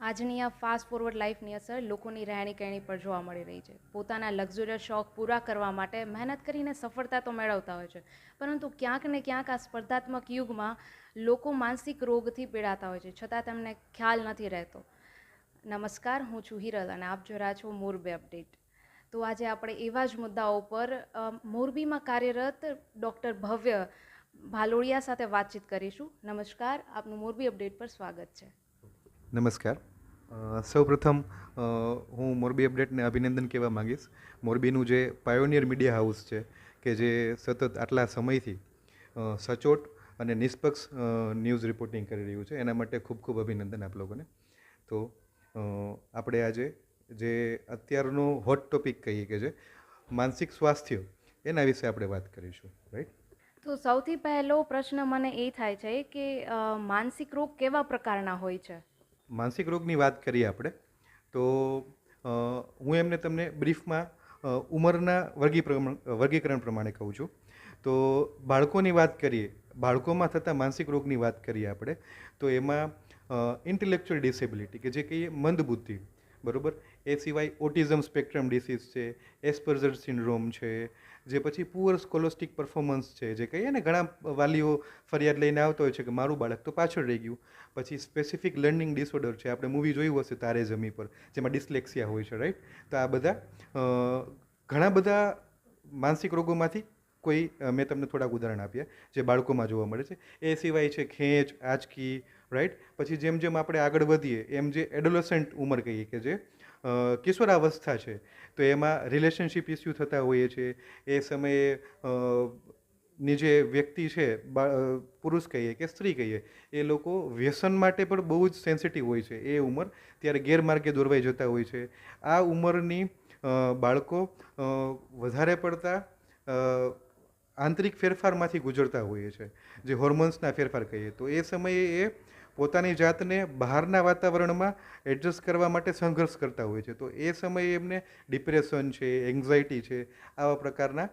આજની આ fast forward લાઈફની અસર લોકોની રહેણી કહેણી પર જોવા મળી રહી છે. પોતાના લક્ઝુરિયસ શોખ પૂરા કરવા માટે મહેનત કરીને સફળતા તો મેળવતા હોય છે, પરંતુ ક્યાંક ને ક્યાંક આ સ્પર્ધાત્મક યુગમાં લોકો માનસિક રોગથી પીડાતા હોય છે, છતાં તેમને ખ્યાલ નથી રહેતો. નમસ્કાર, હું છું હિરલ અને આપ જરા છો મોરબી અપડેટ. તો આજે આપણે એવા જ મુદ્દાઓ પર મોરબીમાં કાર્યરત ડૉક્ટર ભવ્ય ભાલોડિયા સાથે વાતચીત કરીશું. નમસ્કાર, આપનું મોરબી અપડેટ પર સ્વાગત છે. નમસ્કાર. સૌપ્રથમ હું મોરબી અપડેટને અભિનંદન કહેવા માંગીશ. મોરબીનું જે પાયોનિયર મીડિયા હાઉસ છે, કે જે સતત આટલા સમયથી સચોટ અને નિષ્પક્ષ ન્યૂઝ રિપોર્ટિંગ કરી રહ્યું છે. એના માટે ખૂબ ખૂબ અભિનંદન આપ લોકોને. તો આપણે આજે જે અત્યારનો હોટ ટોપિક કહીએ કે જે માનસિક સ્વાસ્થ્ય, એના વિશે આપણે વાત કરીશું રાઈટ તો સૌથી પહેલો પ્રશ્ન મને એ થાય છે કે માનસિક રોગ કેવા પ્રકારના હોય છે? માનસિક રોગની વાત કરીએ આપણે, તો હું એમને તમને બ્રીફમાં ઉંમરના વર્ગીકરણ વર્ગીકરણ પ્રમાણે કહું છું. તો, બાળકોની વાત કરીએ, બાળકોમાં થતા માનસિક રોગની વાત કરીએ આપણે, તો એમાં ઇન્ટેલેક્ચ્યુઅલ ડિસેબિલિટી કે જે કહીએ મંદબુદ્ધિ, બરોબર? એ સિવાય ઓટિઝમ સ્પેક્ટ્રમ ડિસીઝ છે, એસ્પર્ઝર સિન્ડ્રોમ છે, જે પછી પુઅર સ્કોલોસ્ટિક પરફોર્મન્સ છે, જે કહીએ ને, ઘણા વાલીઓ ફરિયાદ લઈને આવતો હોય છે કે મારું બાળક તો પાછળ રહી ગયું. પછી સ્પેસિફિક લર્નિંગ ડિસઓર્ડર છે, આપણે મૂવી જોયું હશે તારે જમી પર, જેમાં ડિસ્લેક્સિયા હોય છે રાઈટ તો આ બધા ઘણા બધા માનસિક રોગોમાંથી કોઈ મેં તમને થોડાક ઉદાહરણ આપ્યા, જે બાળકોમાં જોવા મળે છે. એ સિવાય છે ખેંચ, આંચકી રાઈટ પછી જેમ જેમ આપણે આગળ વધીએ, એમ જે એડોલસન્ટ ઉંમર કહીએ કે જે કિશોરાવસ્થા છે. તો એમાં રિલેશનશિપ ઇસ્યુ થતા હોઈએ છે એ સમયે ની જે વ્યક્તિ છે પુરુષ કહીએ કે સ્ત્રી કહીએ, એ લોકો વ્યસન માટે પણ બહુ જ સેન્સિટિવ હોય છે. એ ઉંમર ત્યારે ગેરમાર્ગે દોરવાઈ જતા હોય છે. આ ઉંમરની બાળકો વધારે પડતા આંતરિક ફેરફારમાંથી ગુજરતા હોઈએ છે. જે હોર્મોન્સના ફેરફાર કહીએ, તો એ સમયે એ પોતાની જાતને બહારના વાતાવરણમાં એડજસ્ટ કરવા માટે સંઘર્ષ કરતા હોય છે. તો એ સમયે એમને ડિપ્રેશન છે, એન્ઝાયટી છે, આવા પ્રકારના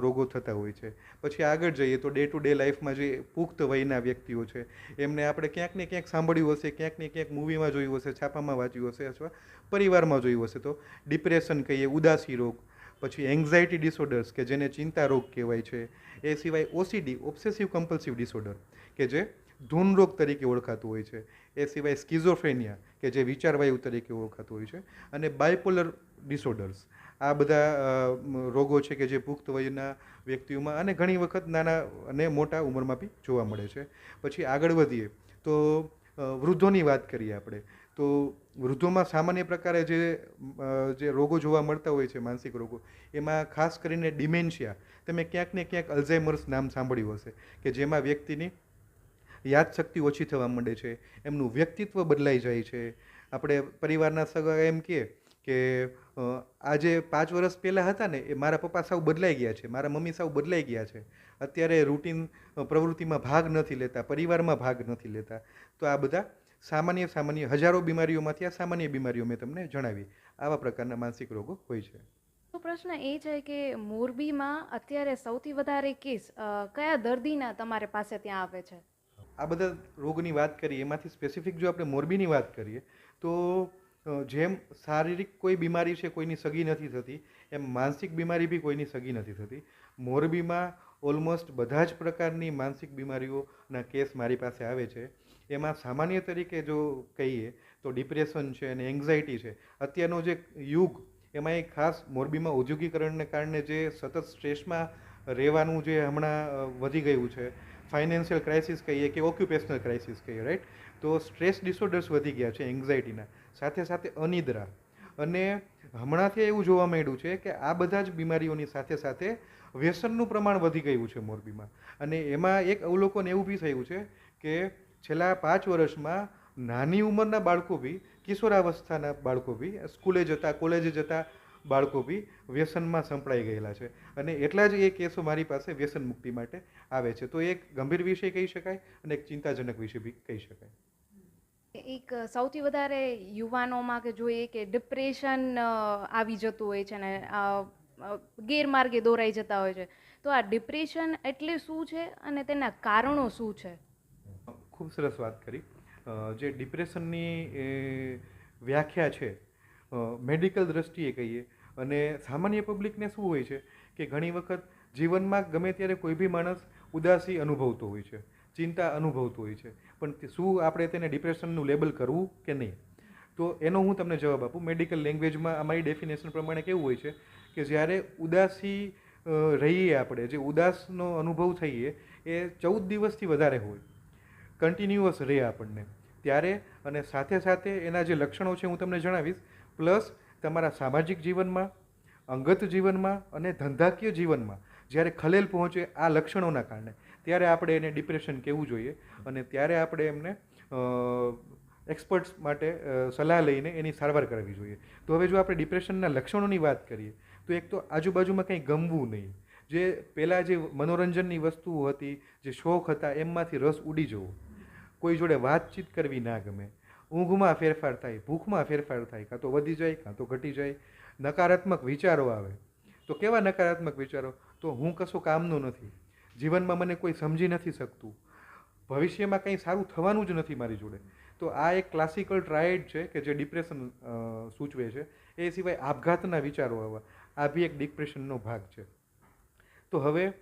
રોગો થતા હોય છે. પછી આગળ જઈએ તો ડે ટુ ડે લાઈફમાં જે પુખ્ત વયના વ્યક્તિઓ છે, એમને આપણે ક્યાંક ને ક્યાંક સાંભળ્યું હશે, ક્યાંક ને ક્યાંક મૂવીમાં જોયું હશે, છાપામાં વાંચ્યું હશે અથવા પરિવારમાં જોયું હશે. તો ડિપ્રેશન કહીએ, ઉદાસી રોગ, પછી એન્ઝાયટી ડિસઓર્ડર્સ કે જેને ચિંતા રોગ કહેવાય છે એ સિવાય ઓસીડી ઓબ્સેસિવ કમ્પલ્સિવ ડિસઓર્ડર કે જે ધૂન રોગ તરીકે ઓળખાતું હોય છે. એ સિવાય સ્કિઝોફ્રેનિયા કે જે વિચારવાયુ તરીકે ઓળખાતું હોય છે. અને બાયપોલર ડિસઓર્ડર્સ આ બધા રોગો છે કે જે પુખ્ત વયના વ્યક્તિઓમાં અને ઘણી વખત નાના અને મોટા ઉંમરમાં બી જોવા મળે છે. પછી આગળ વધીએ, તો વૃદ્ધોની વાત કરીએ આપણે. તો વૃદ્ધોમાં સામાન્ય પ્રકારે જે જે રોગો જોવા મળતા હોય છે, માનસિક રોગો, એમાં ખાસ કરીને ડિમેન્શિયા તમે ક્યાંક ને ક્યાંક અલ્ઝાઇમર્સ નામ સાંભળ્યું હશે કે જેમાં વ્યક્તિની યાદશક્તિ ઓછી થવા માંડે છે, એમનું વ્યક્તિત્વ બદલાઈ જાય છે. આપણે પરિવારના સગા એમ કહે કે આજે પાંચ વર્ષ પહેલાં હતા ને, એ મારા પપ્પા સાવ બદલાઈ ગયા છે, મારા મમ્મી સાવ બદલાઈ ગયા છે. અત્યારે રૂટીન પ્રવૃત્તિમાં ભાગ નથી લેતા, પરિવારમાં ભાગ નથી લેતા. તો આ બધા સામાન્ય સામાન્ય હજારો બીમારીઓમાંથી આ સામાન્ય બીમારીઓ મેં તમને જણાવી. આવા પ્રકારના માનસિક રોગો હોય છે. તો પ્રશ્ન એ છે કે મોરબીમાં અત્યારે સૌથી વધારે કેસ કયા દર્દીના તમારે પાસે ત્યાં આવે છે? આ બધા રોગની વાત કરીએ, એમાંથી સ્પેસિફિક જો આપણે મોરબીની વાત કરીએ, તો જેમ શારીરિક કોઈ બીમારી છે કોઈની સગી નથી થતી, એમ માનસિક બીમારી બી કોઈની સગી નથી થતી. મોરબીમાં ઓલમોસ્ટ બધા જ પ્રકારની માનસિક બીમારીઓના કેસ મારી પાસે આવે છે. એમાં સામાન્ય તરીકે જો કહીએ, તો ડિપ્રેશન છે અને એન્ઝાયટી છે. અત્યારનો જે યુગ એમાં એક ખાસ મોરબીમાં ઔદ્યોગિકરણને કારણે જે સતત સ્ટ્રેસમાં રહેવાનું જે હમણાં વધી ગયું છે. ફાઇનાન્શિયલ ક્રાઇસિસ કહીએ કે ઓક્યુપેશનલ ક્રાઇસિસ કહીએ રાઈટ તો સ્ટ્રેસ ડિસઓર્ડર્સ વધી ગયા છે એન્ઝાયટીના સાથે સાથે અનિદ્રા. અને હમણાંથી એવું જોવા મળ્યું છે કે આ બધા જ બીમારીઓની સાથે સાથે વ્યસનનું પ્રમાણ વધી ગયું છે મોરબીમાં. અને એમાં એક અવલોકન એવું બી થયું છે કે છેલ્લા પાંચ વર્ષમાં નાની ઉંમરના બાળકો બી કિશોરાવસ્થાના બાળકો બી સ્કૂલે જતા કોલેજે જતા બાળકો બી વ્યસનમાં સંપળાઈ ગયેલા છે. અને એટલા જ એ કેસો મારી પાસે વ્યસન મુક્તિ માટે આવે છે. તો એક ગંભીર વિષય કહી શકાય અને એક ચિંતાજનક વિષય બી કહી શકાય. એક સૌથી વધારે યુવાનોમાં કે જોઈએ કે ડિપ્રેશન આવી જતું હોય છે ને ગેરમાર્ગે દોરાઈ જતા હોય છે. તો આ ડિપ્રેશન એટલે શું છે અને તેના કારણો શું છે? ખૂબ સરસ વાત કરી. જે ડિપ્રેશનની વ્યાખ્યા છે મેડિકલ દ્રષ્ટિએ કહીએ, અને સામાન્ય પબ્લિકને શું હોય છે કે ઘણી વખત જીવનમાં ગમે ત્યારે કોઈ બી માણસ ઉદાસી અનુભવતો હોય છે, ચિંતા અનુભવતો હોય છે, પણ શું આપણે તેને ડિપ્રેશનનું લેબલ કરવું કે નહીં? તો એનો હું તમને જવાબ આપું. મેડિકલ લેંગ્વેજમાં અમારી ડેફિનેશન પ્રમાણે કેવું હોય છે કે જ્યારે ઉદાસી રહીએ આપણે, જે ઉદાસનો અનુભવ થઈએ, એ ચૌદ દિવસથી વધારે હોય, કન્ટિન્યુઅસ રહે આપણને. ત્યારે અને સાથે સાથે એના જે લક્ષણો છે હું તમને જણાવીશ, પ્લસ તમારા સામાજિક જીવનમાં, અંગત જીવનમાં અને ધંધાકીય જીવનમાં જ્યારે ખલેલ પહોંચે આ લક્ષણોના કારણે, ત્યારે આપણે એને ડિપ્રેશન કહેવું જોઈએ અને ત્યારે આપણે એમને એક્સપર્ટ્સ માટે સલાહ લઈને એની સારવાર કરવી જોઈએ. તો હવે જો આપણે ડિપ્રેશનના લક્ષણોની વાત કરીએ, તો એક તો આજુબાજુમાં કંઈ ગમવું નહીં. જે પહેલાં જે મનોરંજનની વસ્તુઓ હતી, જે શોખ હતા એમાંથી રસ ઉડી જવો. કોઈ જોડે વાતચીત કરવી ના ગમે. ઊંઘમાં ફેરફાર થાય, ભૂખમાં ફેરફાર થાય, કાં તો વધી જાય, કાં તો ઘટી જાય, નકારાત્મક વિચારો આવે. તો કેવા નકારાત્મક વિચારો? તો હું કશું કામનું નથી. જીવનમાં મને કોઈ સમજી નથી શકતું. ભવિષ્યમાં કંઈ સારું થવાનું જ નથી મારી જોડે. તો આ એક ક્લાસિકલ ટ્રાયડ છે કે જે ડિપ્રેશન સૂચવે છે. એ સિવાય આપઘાતના વિચારો આવવા આ બી એક ડિપ્રેશનનો ભાગ છે. તો હવે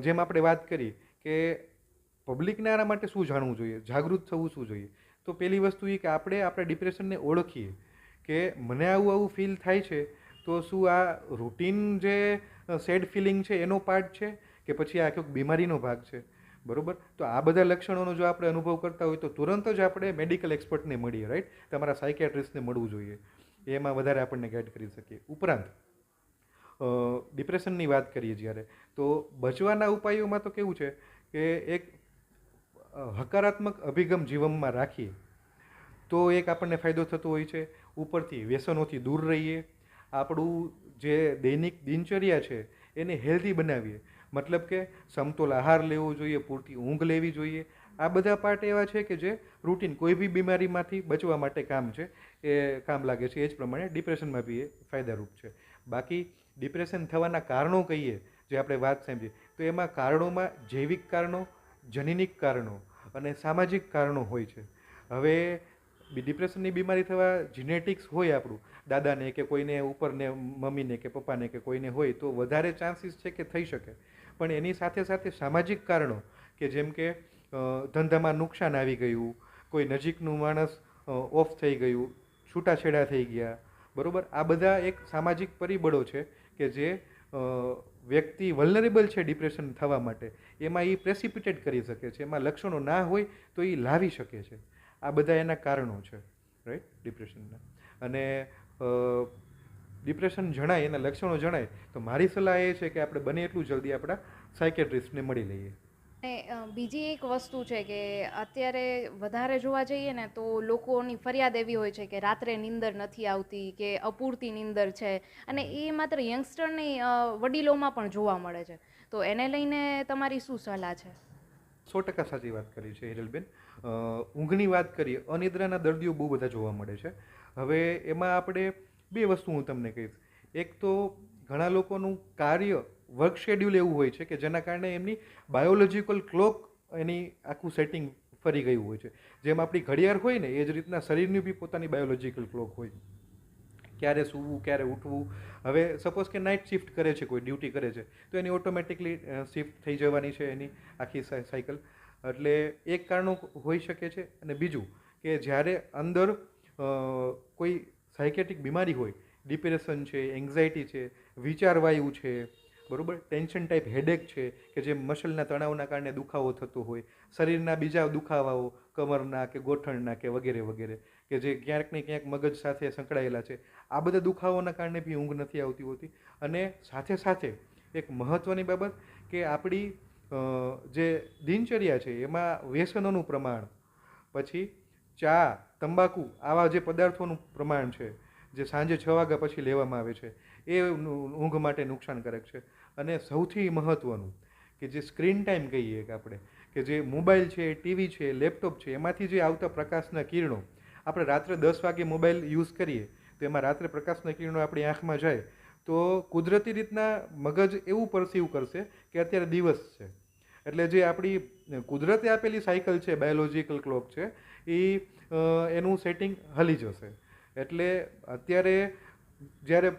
જેમ આપણે વાત કરી કે પબ્લિકને આના માટે શું જાણવું જોઈએ? જાગૃત થવું શું જોઈએ? તો પહેલી વસ્તુ એ કે આપણે આપણે ડિપ્રેશનને ઓળખીએ કે મને આવું આવું ફીલ થાય છે, તો શું આ રૂટીન જે સેડ ફિલિંગ છે એનો પાર્ટ છે કે પછી આ કોઈક બીમારીનો ભાગ છે? બરાબર? તો આ બધા લક્ષણોનો જો આપણે અનુભવ કરતા હોય તો તુરંત જ આપણે મેડિકલ એક્સપર્ટને મળીએ રાઈટ તમારા સાયકેટ્રિસ્ટને મળવું જોઈએ. એમાં વધારે આપણને ગાઈડ કરી શકીએ. ઉપરાંત ડિપ્રેશનની વાત કરીએ જ્યારે, તો બચવાના ઉપાયોમાં તો કેવું છે કે એક હકારાત્મક અભિગમ જીવનમાં રાખીએ, તો એક આપણને ફાયદો થતો હોય છે. ઉપરથી વ્યસનોથી દૂર રહીએ. આપણું જે દૈનિક દિનચર્યા છે, એને હેલ્ધી બનાવીએ. મતલબ કે સમતોલ આહાર લેવો જોઈએ, પૂરતી ઊંઘ લેવી જોઈએ. આ બધા પાર્ટ એવા છે કે જે રૂટીન કોઈ બી બીમારીમાંથી બચવા માટે કામ છે. એ કામ લાગે છે. એ જ પ્રમાણે ડિપ્રેશનમાં બી એ ફાયદારૂપ છે. બાકી ડિપ્રેશન થવાના કારણો કહીએ, જે આપણે વાત સાંભળીએ, તો એમાં કારણોમાં જૈવિક કારણો જનીનિક કારણો અને સામાજિક કારણો હોય છે. હવે ડિપ્રેશનની બીમારી થવા જીનેટિક્સ હોય આપણું, દાદાને કે કોઈને ઉપરને, મમ્મીને કે પપ્પાને કે કોઈને હોય તો વધારે ચાન્સીસ છે કે થઈ શકે. પણ એની સાથે સાથે સામાજિક કારણો કે જેમ કે ધંધામાં નુકસાન આવી ગયું, કોઈ નજીકનું માણસ ઓફ થઈ ગયું, છૂટાછેડા થઈ ગયા, બરાબર? આ બધા એક સામાજિક પરિબળો છે કે જે વ્યક્તિ વલનરેબલ છે ડિપ્રેશન થવા માટે. એમાં એ પ્રેસિપિટેટ કરી શકે છે, એમાં લક્ષણો ના હોય તો એ લાવી શકે છે. આ બધા એના કારણો છે રાઈટ ડિપ્રેશનના અને ડિપ્રેશન જણાય, એના લક્ષણો જણાય, તો મારી સલાહ એ છે કે આપણે બને એટલું જલ્દી આપણા સાયકેટ્રિસ્ટને મળી લઈએ. અને બીજી એક વસ્તુ છે કે અત્યારે વધારે જોવા જઈએ ને તો લોકોની ફરિયાદ એવી હોય છે કે રાત્રે નીંદર નથી આવતી, કે અપૂરતી નીંદર છે. અને એ માત્ર યંગસ્ટરની વડીલોમાં પણ જોવા મળે છે. તો એને લઈને તમારી શું સલાહ છે? સો ટકા સાચી વાત કરી છે હિરલબેન. ઊંઘની વાત કરીએ, અનિદ્રાના દર્દીઓ બહુ બધા જોવા મળે છે. હવે એમાં આપણે બે વસ્તુ હું તમને કહીશ. એક તો ઘણા લોકોનું કાર્ય વર્ક શેડ્યુલ એવું હોય છે કે જેના કારણે એમની બાયોલોજિકલ ક્લોક એની આખું સેટિંગ ફરી ગયું હોય છે. જેમ આપણી ઘડિયાળ હોય ને, એ જ રીતના શરીરની બી પોતાની બાયોલોજિકલ ક્લોક હોય. ક્યારે સૂવું, ક્યારે ઉઠવું. હવે સપોઝ કે નાઇટ શિફ્ટ કરે છે, કોઈ ડ્યુટી કરે છે, તો એની ઓટોમેટિકલી શિફ્ટ થઈ જવાની છે એની આખી સાયકલ એટલે એક કારણો હોઈ શકે છે અને બીજું કે જ્યારે અંદર કોઈ સાયકેટિક બીમારી હોય ડિપ્રેશન છે એન્ઝાયટી છે વિચારવાયુ છે, બરાબર? ટેન્શન ટાઈપ હેડેક છે કે જે મસલના તણાવના કારણે દુખાવો થતો હોય, શરીરના બીજા દુખાવાઓ, કમરના કે ગોઠણના કે વગેરે વગેરે, કે જે ક્યાંક ને ક્યાંક મગજ સાથે સંકળાયેલા છે આ બધા દુખાવાના કારણે બી ઊંઘ નથી આવતી હોતી. અને સાથે સાથે એક મહત્ત્વની બાબત કે આપણી જે દિનચર્યા છે, એમાં વ્યસનોનું પ્રમાણ, પછી ચા, તંબાકુ, આવા જે પદાર્થોનું પ્રમાણ છે, જે સાંજે છ વાગ્યા પછી લેવામાં આવે છે, એ ઊંઘ માટે નુકસાનકારક છે. અને સૌથી મહત્ત્વનું કે જે સ્ક્રીન ટાઈમ કહીએ કે આપણે, કે જે મોબાઈલ છે, ટીવી છે, લેપટોપ છે, એમાંથી જે આવતા પ્રકાશના કિરણો, આપણે રાત્રે દસ વાગે મોબાઈલ યુઝ કરીએ તો એમાં રાત્રે પ્રકાશના કિરણો આપણી આંખમાં જાય, તો કુદરતી રીતના મગજ એવું પરસીવ કરશે કે અત્યારે દિવસ છે. એટલે જે આપણી કુદરતે આપેલી સાયકલ છે બાયોલોજિકલ ક્લોક છે, એ એનું સેટિંગ હલી જશે. એટલે અત્યારે જ્યારે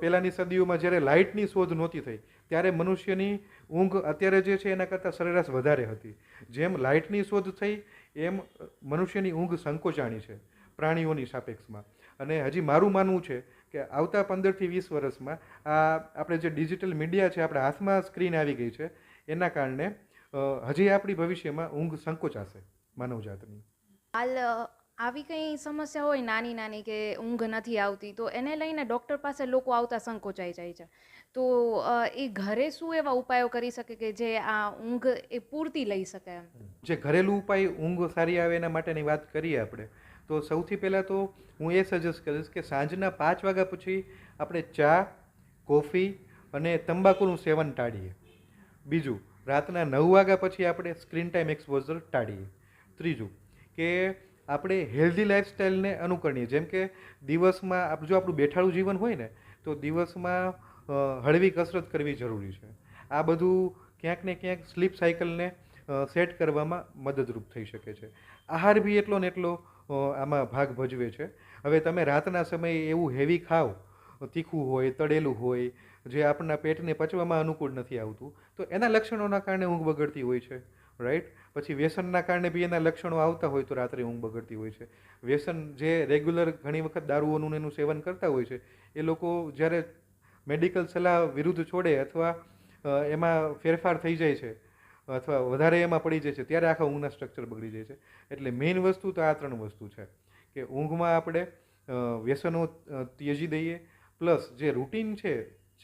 પહેલાંની સદીઓમાં જ્યારે લાઇટની શોધ નહોતી થઈ, ત્યારે મનુષ્યની ઊંઘ અત્યારે જે છે એના કરતાં સરેરાશ વધારે હતી. જેમ લાઇટની શોધ થઈ, એમ મનુષ્યની ઊંઘ સંકોચાણી છે, પ્રાણીઓની સાપેક્ષમાં. અને હજી મારું માનવું છે કે આવતા પંદરથી વીસ વર્ષમાં આ આપણે જે ડિજિટલ મીડિયા છે આપણા હાથમાં સ્ક્રીન આવી ગઈ છે એના કારણે હજી આપણી ભવિષ્યમાં ઊંઘ સંકોચાશે માનવજાતની હાલ આવી કંઈ સમસ્યા હોય નાની નાની કે ઊંઘ નથી આવતી તો એને લઈને ડૉક્ટર પાસે લોકો આવતા સંકોચાઈ જાય છે. તો એ ઘરે શું એવા ઉપાયો કરી શકે કે જે આ ઊંઘ એ પૂરતી લઈ શકે જે ઘરેલું ઉપાય ઊંઘ સારી આવે એના માટેની વાત કરીએ આપણે તો સૌથી પહેલાં તો હું એ સજેસ્ટ કરીશ કે સાંજના પાંચ વાગ્યા પછી આપણે ચા, કોફી અને તંબાકુનું સેવન ટાળીએ. બીજું, રાતના નવ વાગ્યા પછી આપણે સ્ક્રીન ટાઈમ એક્સપોઝર ટાળીએ. ત્રીજું, કે આપણે હેલ્ધી લાઇફસ્ટાઈલને અનુકરણીએ. જેમ કે દિવસમાં આપ, જો આપણું બેઠાડું જીવન હોય ને, તો દિવસમાં હળવી કસરત કરવી જરૂરી છે. આ બધું ક્યાંક ને ક્યાંક સ્લીપ સાયકલને સેટ કરવામાં મદદરૂપ થઈ શકે છે. આહાર બી એટલો ને એટલો આમાં ભાગ ભજવે છે. હવે તમે રાતના સમયે એવું હેવી ખાવ, તીખું હોય, તળેલું હોય, જે આપણા પેટને પચવામાં અનુકૂળ નથી આવતું, તો એના લક્ષણોના કારણે ઊંઘ બગડતી હોય છે રાઈટ પછી વ્યસનના કારણે બી એના લક્ષણો આવતા હોય તો રાત્રે ઊંઘ બગડતી હોય છે. વ્યસન જે રેગ્યુલર ઘણી વખત દારૂઓનું એનું સેવન કરતા હોય છે, એ લોકો જ્યારે મેડિકલ સલાહ વિરુદ્ધ છોડે અથવા એમાં ફેરફાર થઈ જાય છે અથવા વધારે એમાં પડી જાય છે, ત્યારે આખા ઊંઘના સ્ટ્રક્ચર બગડી જાય છે. એટલે મેઇન વસ્તુ તો આ ત્રણ વસ્તુ છે, કે ઊંઘમાં આપણે વ્યસનો ત્યજી દઈએ પ્લસ જે રૂટીન છે,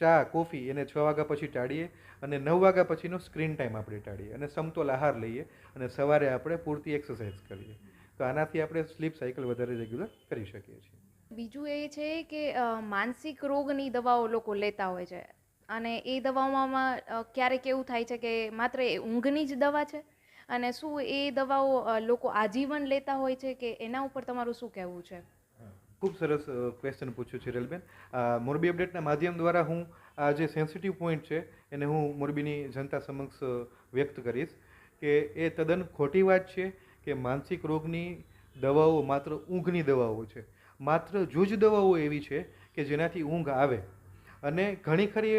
ચા, કોફી, એને છ વાગ્યા પછી ટાળીએ અને નવ વાગ્યા પછીનો સ્ક્રીન ટાઈમ આપણે ટાળીએ અને સમતોલ આહાર લઈએ અને સવારે આપણે પૂરતી એક્સરસાઇઝ કરીએ. તો આનાથી આપણે સ્લીપ સાયકલ વધારે રેગ્યુલર કરી શકીએ છીએ. બીજું એ છે કે માનસિક રોગની દવાઓ લોકો લેતા હોય છે. અને એ દવાઓમાં ક્યારેક એવું થાય છે કે માત્ર એ ઊંઘની જ દવા છે અને શું એ દવાઓ લોકો આજીવન લેતા હોય છે કે એના ઉપર તમારું શું કહેવું છે? ખૂબ સરસ ક્વેશ્ચન પૂછ્યું છે રેલબેન. મોરબી અપડેટના માધ્યમ દ્વારા હું આ જે સેન્સિટિવ પોઈન્ટ છે એને હું મોરબીની જનતા સમક્ષ વ્યક્ત કરીશ કે એ તદ્દન ખોટી વાત છે કે માનસિક રોગની દવાઓ માત્ર ઊંઘની દવાઓ છે. માત્ર જૂજ દવાઓ એવી છે કે જેનાથી ઊંઘ આવે. અને ઘણી ખરી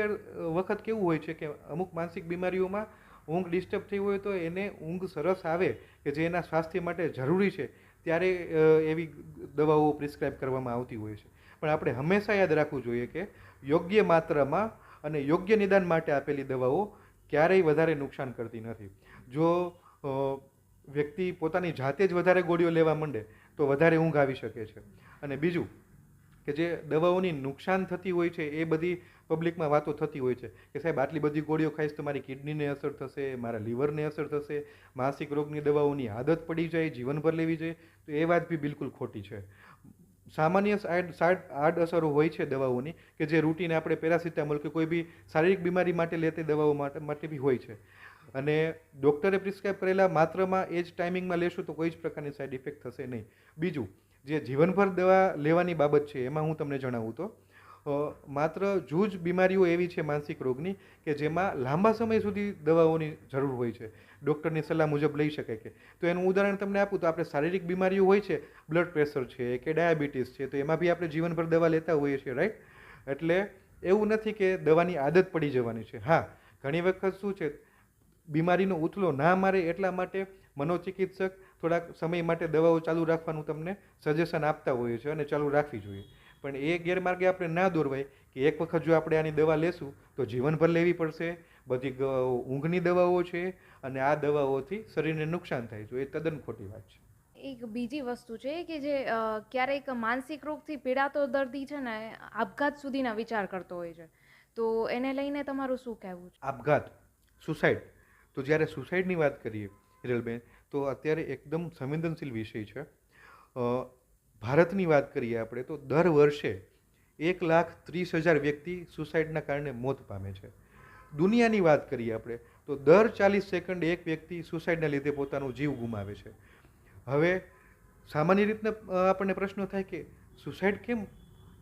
વખત કેવું હોય છે કે અમુક માનસિક બીમારીઓમાં ઊંઘ ડિસ્ટર્બ થઈ હોય તો એને ઊંઘ સરસ આવે કે જે એના સ્વાસ્થ્ય માટે જરૂરી છે, ત્યારે એવી દવાઓ પ્રિસ્ક્રાઇબ કરવામાં આવતી હોય છે. પણ આપણે હંમેશા યાદ રાખવું જોઈએ કે યોગ્ય માત્રામાં અને યોગ્ય નિદાન માટે આપેલી દવાઓ ક્યારેય વધારે નુકસાન કરતી નથી. જો વ્યક્તિ પોતાની જાતે જ વધારે ગોળીઓ લેવા માંડે તો વધારે ઊંઘ આવી શકે છે. અને બીજું કે જે દવાઓની નુકસાન થતી હોય છે, એ બધી પબ્લિકમાં વાતો થતી હોય છે કે સાહેબ, આટલી બધી ગોળીઓ ખાઈશ તો મારી કિડનીને અસર થશે, મારા લીવરને અસર થશે માનસિક રોગની દવાઓની આદત પડી જાય, જીવનભર લેવી જોઈએ તો એ વાત બી બિલકુલ ખોટી છે. સામાન્ય સાઈડ સાઈડ આડઅસરો હોય છે દવાઓની કે જે રૂટીન આપણે પેરાસિટામોલ કે કોઈ બી શારીરિક બીમારી માટે લેતી દવાઓ માટે માટે બી હોય છે. અને ડૉક્ટરે પ્રિસ્ક્રાઇબ કરેલા માત્રમાં એ જ ટાઈમિંગમાં લેશું તો કોઈ જ પ્રકારની સાઈડ ઇફેક્ટ થશે નહીં. બીજું જે જીવનભર દવા લેવાની બાબત છે, એમાં હું તમને જણાવું તો માત્ર જૂજ બીમારીઓ એવી છે માનસિક રોગની કે જેમાં લાંબા સમય સુધી દવાઓની જરૂર હોય છે. ડૉક્ટરની સલાહ મુજબ લઈ શકે કે. તો એનું ઉદાહરણ તમને આપું તો આપણે શારીરિક બીમારીઓ હોય છે, બ્લડ પ્રેશર છે કે ડાયાબિટીસ છે, તો એમાં બી આપણે જીવનભર દવા લેતા હોઈએ છીએ, રાઈટ? એટલે એવું નથી કે દવાની આદત પડી જવાની છે. હા, ઘણી વખત શું છે, બીમારીનો ઉથલો ના મારે એટલા માટે મનોચિકિત્સક થોડાક સમય માટે દવાઓ ચાલુ રાખવાનું તમને સજેશન આપતા હોઈએ છે અને ચાલુ રાખવી જોઈએ. પણ એ ગેરમાર્ગે આપણે ના દોરવાય કે એક વખત જો આપણે આની દવા લેશું તો જીવનભર લેવી પડશે. બધી ઊંઘની દવાઓ છે અને આ દવાઓથી શરીરને નુકસાન થાય છે. એ તદ્દન ખોટી વાત છે. એક બીજી વસ્તુ છે કે જે ક્યારેક માનસિક રોગથી પીડાતો દર્દી છે ને આપઘાત સુધીના વિચાર કરતો હોય છે. તો એને લઈને તમારું શું કહેવું છે? આપઘાત સુસાઇડ. તો જ્યારે સુસાઇડની વાત કરીએ હિરલબેન, તો અત્યારે એકદમ સંવેદનશીલ વિષય છે. ભારતની વાત કરીએ આપણે, તો દર વર્ષે એક લાખ ત્રીસ હજાર વ્યક્તિ સુસાઇડના કારણે મોત પામે છે. દુનિયાની વાત કરીએ આપણે, તો દર ચાલીસ સેકન્ડ એક વ્યક્તિ સુસાઇડના લીધે પોતાનો જીવ ગુમાવે છે. હવે સામાન્ય રીતના આપણને પ્રશ્ન થાય કે સુસાઇડ કેમ,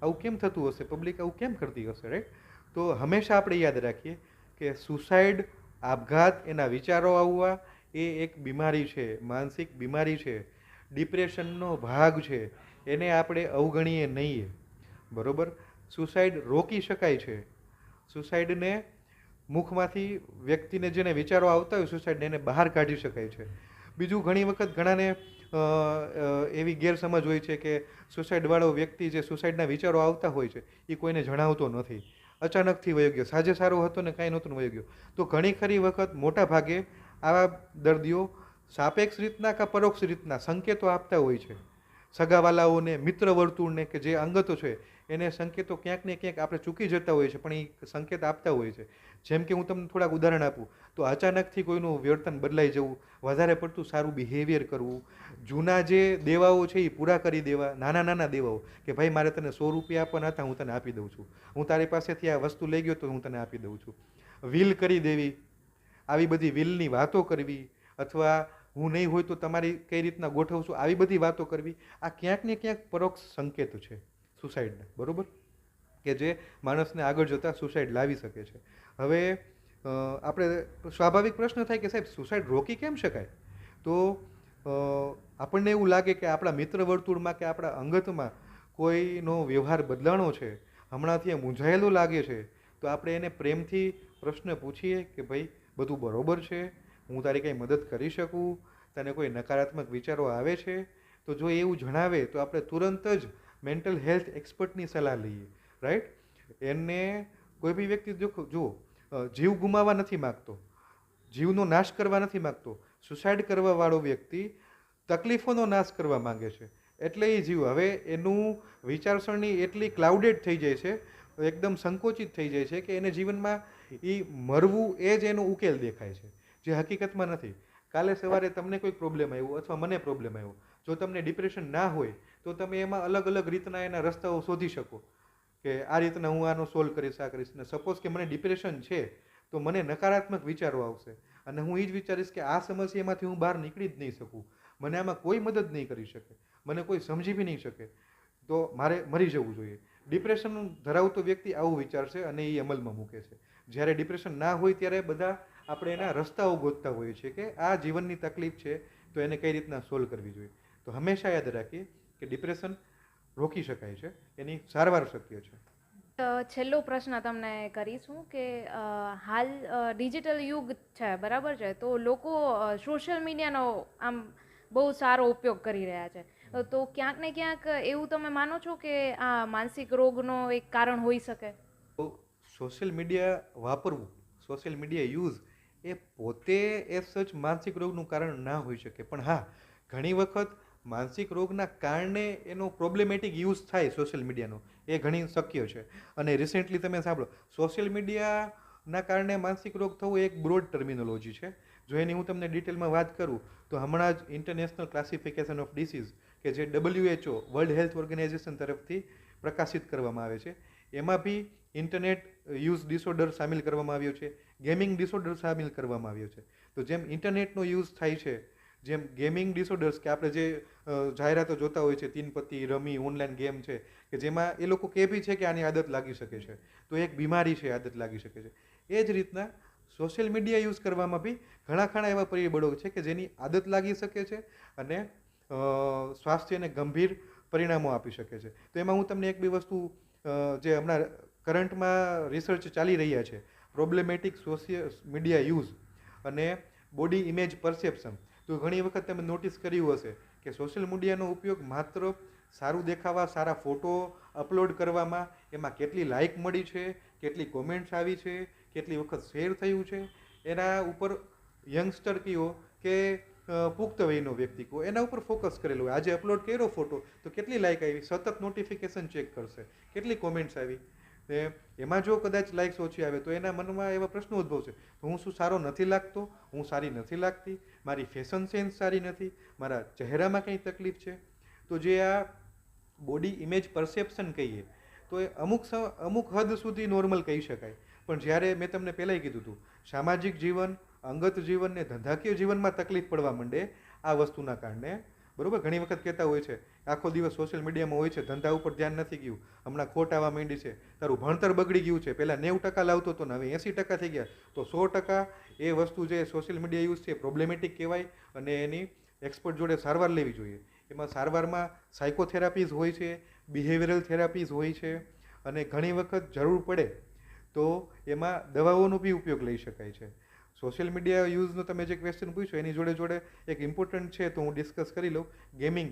આવું કેમ થતું હશે? પબ્લિક આવું કેમ કરતી હશે રાઈટ તો હંમેશા આપણે યાદ રાખીએ કે સુસાઇડ, આપઘાત, એના વિચારો આવવા એ એક બીમારી છે, માનસિક બીમારી છે, ડિપ્રેશનનો ભાગ છે, એને આપણે અવગણીએ નહીં બરાબર? સુસાઇડ રોકી શકાય છે. સુસાઇડને મુખમાંથી વ્યક્તિને જેને વિચારો આવતા હોય સુસાઇડને એને બહાર કાઢી શકાય છે. બીજું, ઘણી વખત ઘણાને એવી ગેરસમજ હોય છે કે સુસાઇડવાળો વ્યક્તિ જે સુસાઇડના વિચારો આવતા હોય છે, એ કોઈને જણાવતો નથી. અચાનકથી વયો સાજે સારો હતો ને કાંઈ નહોતું વયો તો ઘણી ખરી વખત મોટા ભાગે આવા દર્દીઓ સાપેક્ષ રીતના કે પરોક્ષ રીતના સંકેતો આપતા હોય છે. સગાવાલાઓને, મિત્ર વર્તુળને કે જે અંગતો છે, એને સંકેતો ક્યાંક ને ક્યાંક આપણે ચૂકી જતા હોઈએ છીએ પણ એ સંકેત આપતા હોય છે. જેમ કે હું તમને થોડાક ઉદાહરણ આપું, તો અચાનકથી કોઈનું વર્તન બદલાઈ જવું, વધારે પડતું સારું બિહેવિયર કરવું, જૂના જે દેવાઓ છે એ પૂરા કરી દેવા, નાના નાના દેવાઓ કે ભાઈ મારે તને સો રૂપિયા આપવાના હતા, હું તને આપી દઉં છું. હું તારી પાસેથી આ વસ્તુ લઈ ગયો તો હું તને આપી દઉં છું. વિલ કરી દેવી આવી બધી વિલની વાતો કરવી અથવા હું નહીં હોય તો તમારી કઈ રીતના ગોઠવશું આવી બધી વાતો કરવી, આ ક્યાંક ને ક્યાંક પરોક્ષ સંકેત છે સુસાઇડના, બરાબર? કે જે માણસને આગળ જતાં સુસાઇડ લાવી શકે છે. હવે આપણે સ્વાભાવિક પ્રશ્ન થાય કે સાહેબ, સુસાઇડ રોકી કેમ શકાય? તો આપણને એવું લાગે કે આપણા મિત્ર વર્તુળમાં કે આપણા અંગતમાં કોઈનો વ્યવહાર બદલાણો છે, હમણાંથી એ મૂંઝાયેલો લાગે છે, તો આપણે એને પ્રેમથી પ્રશ્ન પૂછીએ કે ભાઈ બધું બરોબર છે? હું તારી કંઈ મદદ કરી શકું? તને કોઈ નકારાત્મક વિચારો આવે છે? તો જો એવું જણાવે, તો આપણે તુરંત જ મેન્ટલ હેલ્થ એક્સપર્ટની સલાહ લઈએ રાઈટ એને કોઈ બી વ્યક્તિ જો જુઓ જીવ ગુમાવવા નથી માગતો, જીવનો નાશ કરવા નથી માગતો સુસાઇડ કરવાવાળો વ્યક્તિ તકલીફોનો નાશ કરવા માંગે છે. એટલે એ જીવ, હવે એનું વિચારસરણી એટલી ક્લાઉડેડ થઈ જાય છે, એકદમ સંકોચિત થઈ જાય છે કે એને જીવનમાં એ મરવું એ જ એનો ઉકેલ દેખાય છે, જે હકીકતમાં નથી. કાલે સવારે તમને કોઈ પ્રોબ્લેમ આવ્યો અથવા મને પ્રોબ્લેમ આવ્યો. જો તમને ડિપ્રેશન ના હોય, તો તમે એમાં અલગ અલગ રીતના એના રસ્તાઓ શોધી શકો કે આ રીતના હું આનો સોલ્વ કરીશ, આ કરીશ. ને સપોઝ કે મને ડિપ્રેશન છે, તો મને નકારાત્મક વિચારો આવશે. અને હું એ જ વિચારીશ કે આ સમસ્યામાંથી હું બહાર નીકળી જ નહીં શકું. મને આમાં કોઈ મદદ નહીં કરી શકે. મને કોઈ સમજી બી નહીં શકે. તો મારે મરી જવું જોઈએ. ડિપ્રેશન ધરાવતો વ્યક્તિ આવું વિચારશે અને એ અમલમાં મૂકે છે. જ્યારે ડિપ્રેશન ના હોય ત્યારે બધા આપણે એના રસ્તાઓ ગોતતા હોઈએ છીએ કે આ જીવનની તકલીફ છે, તો એને કઈ રીતના સોલ્વ કરવી જોઈએ? તો હંમેશા યાદ રાખીએ કે ડિપ્રેશન રોકી શકાય છે, એની સારવાર શક્ય છે. છેલ્લો પ્રશ્ન તમને કરીશું કે હાલ ડિજિટલ યુગ છે, બરાબર છે? તો લોકો સોશિયલ મીડિયાનો આમ બહુ સારો ઉપયોગ કરી રહ્યા છે. તો ક્યાંક ને ક્યાંક એવું તમે માનો છો કે આ માનસિક રોગનો એક કારણ હોઈ શકે? સોશિયલ મીડિયા વાપરવું, સોશિયલ મીડિયા યુઝ એ પોતે એ સચ માનસિક રોગનું કારણ ના હોઈ શકે. પણ હા, ઘણી વખત માનસિક રોગના કારણે એનો પ્રોબ્લેમેટિક યુઝ થાય સોશિયલ મીડિયાનો. એ ઘણી શક્ય છે. અને રિસેન્ટલી તમે સાંભળો, સોશિયલ મીડિયાના કારણે માનસિક રોગ થવું એક બ્રોડ ટર્મિનોલોજી છે. જો એની હું તમને ડિટેલમાં વાત કરું, તો હમણાં જ ઇન્ટરનેશનલ ક્લાસિફિકેશન ઓફ ડિસીઝ કે જે ડબલ્યુએચઓ વર્લ્ડ હેલ્થ ઓર્ગેનાઇઝેશન તરફથી પ્રકાશિત કરવામાં આવે છે. એમાં બી ઇન્ટરનેટ યુઝ ડિસઓર્ડર સામેલ કરવામાં આવ્યો છે, ગેમિંગ ડિસઓર્ડર સામેલ કરવામાં આવ્યો છે. તો જેમ ઇન્ટરનેટનો યુઝ થાય છે, જેમ ગેમિંગ ડિસઓર્ડર્સ કે આપણે જે જાહેરાતો જોતા હોય છે તીન રમી, ઓનલાઈન ગેમ છે, કે જેમાં એ લોકો કહે બી છે કે આની આદત લાગી શકે છે. તો એક બીમારી છે, આદત લાગી શકે છે. એ જ રીતના સોશિયલ મીડિયા યુઝ કરવામાં બી ઘણા ઘણા એવા પરિબળો છે કે જેની આદત લાગી શકે છે અને સ્વાસ્થ્યને ગંભીર પરિણામો આપી શકે છે. તો એમાં હું તમને એક બે વસ્તુ જે હમણાં કરંટમાં રિસર્ચ ચાલી રહ્યા છે. પ્રોબ્લેમેટિક સોશિયલ મીડિયા યુઝ અને બોડી ઇમેજ પરસેપ્શન તો ઘણી વખત તમે નોટિસ કર્યું હશે કે સોશિયલ મીડિયાનો ઉપયોગ માત્ર સારું દેખાવા, સારા ફોટો અપલોડ કરવામાં એમાં કેટલી લાઇક મળી છે, કેટલી કોમેન્ટ્સ આવી છે, કેટલી વખત શેર થયું છે, એના ઉપર યંગસ્ટર કયો કે પુખ્ત વયનો વ્યક્તિ કહો એના ઉપર ફોકસ કરેલું હોય. આજે અપલોડ કર્યો ફોટો તો કેટલી લાઇક આવી? સતત નોટિફિકેશન ચેક કરશે. કેટલી કોમેન્ટ્સ આવી? ને એમાં જો કદાચ લાઇક્સ ઓછી આવે તો એના મનમાં એવા પ્રશ્નો ઉદ્ભવશે તો હું શું સારો નથી લાગતો? હું સારી નથી લાગતી? મારી ફેશન સેન્સ સારી નથી? મારા ચહેરામાં કંઈ તકલીફ છે? તો જે આ બોડી ઇમેજ પરસેપ્શન કહીએ, તો એ અમુક અમુક હદ સુધી નોર્મલ કહી શકાય. પણ જ્યારે મેં તમને પહેલાંય કીધું હતું, સામાજિક જીવન, અંગત જીવન ને ધંધાકીય જીવનમાં તકલીફ પડવા માંડે, આ વસ્તુના કારણે બરોબર? ઘણી વખત કહેતા હોય છે, આખો દિવસ સોશિયલ મીડિયામાં હોય છે, ધંધા ઉપર ધ્યાન નથી ગયું. હમણાં ખોટ આવવા માંડી છે. તારું ભણતર બગડી ગયું છે. પહેલાં નેવું ટકા લાવતો હતો ને હવે એંસી ટકા થઈ ગયા. તો સો ટકા એ વસ્તુ જે સોશિયલ મીડિયા યુઝ છે પ્રોબ્લેમેટિક કહેવાય અને એની એક્સપર્ટ જોડે સારવાર લેવી જોઈએ. એમાં સારવારમાં સાયકોથેરાપીઝ હોય છે બિહેવિયરલ થેરાપીઝ હોય છે અને ઘણી વખત જરૂર પડે તો એમાં દવાઓનો બી ઉપયોગ લઈ શકાય છે. સોશિયલ મીડિયા યુઝનો તમે જે ક્વેશ્ચન પૂછ્યો, એની જોડે જોડે એક ઇમ્પોર્ટન્ટ છે તો હું ડિસ્કસ કરી લઉં. ગેમિંગ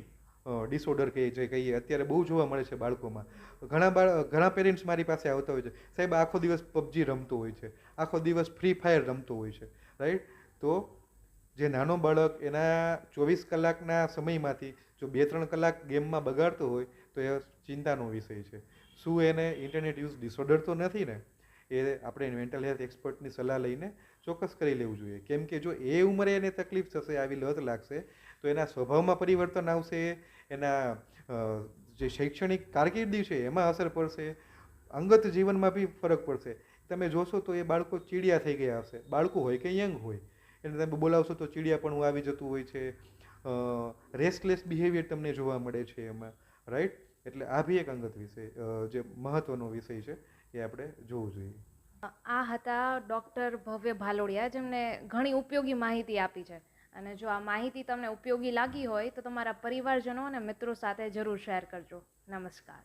ડિસઓર્ડર કહીએ જે કહીએ, અત્યારે બહુ જોવા મળે છે બાળકોમાં. ઘણા બાળ, ઘણા પેરેન્ટ્સ મારી પાસે આવતા હોય છે. સાહેબ, આખો દિવસ પબજી રમતો હોય છે. આખો દિવસ ફ્રી ફાયર રમતો હોય છે. રાઈટ તો જે નાનો બાળક એના ચોવીસ કલાકના સમયમાંથી જો બે ત્રણ કલાક ગેમમાં બગાડતો હોય, તો એ ચિંતાનો વિષય છે. શું એને ઇન્ટરનેટ યુઝ ડિસઓર્ડર તો નથી ને? એ આપણે મેન્ટલ હેલ્થ એક્સપર્ટની સલાહ લઈને ચોક્કસ કરી લેવું જોઈએ. કેમ કે જો એ ઉંમરે એને તકલીફ થશે, આવી લત લાગશે, તો એના સ્વભાવમાં પરિવર્તન આવશે, એના જે શૈક્ષણિક કારકિર્દી છે એમાં અસર પડશે, અંગત જીવનમાં બી ફરક પડશે. તમે જોશો તો એ બાળકો ચીડિયા થઈ ગયા હશે. બાળકો હોય કે યંગ હોય, એને તમે બોલાવશો તો ચીડિયાપણું આવી જતું હોય છે. રેસ્ટલેસ બિહેવિયર તમને જોવા મળે છે એમાં રાઈટ એટલે આ બી એક અંગત વિષય જે મહત્વનો વિષય છે. એ આપણે જોવું જોઈએ. આ હતા ડૉક્ટર ભવ્ય ભાલોડિયા, જેમણે ઘણી ઉપયોગી માહિતી આપી છે. અને જો આ માહિતી તમને ઉપયોગી લાગી હોય તો તમારા પરિવારજનો અને મિત્રો સાથે જરૂર શેર કરજો. નમસ્કાર.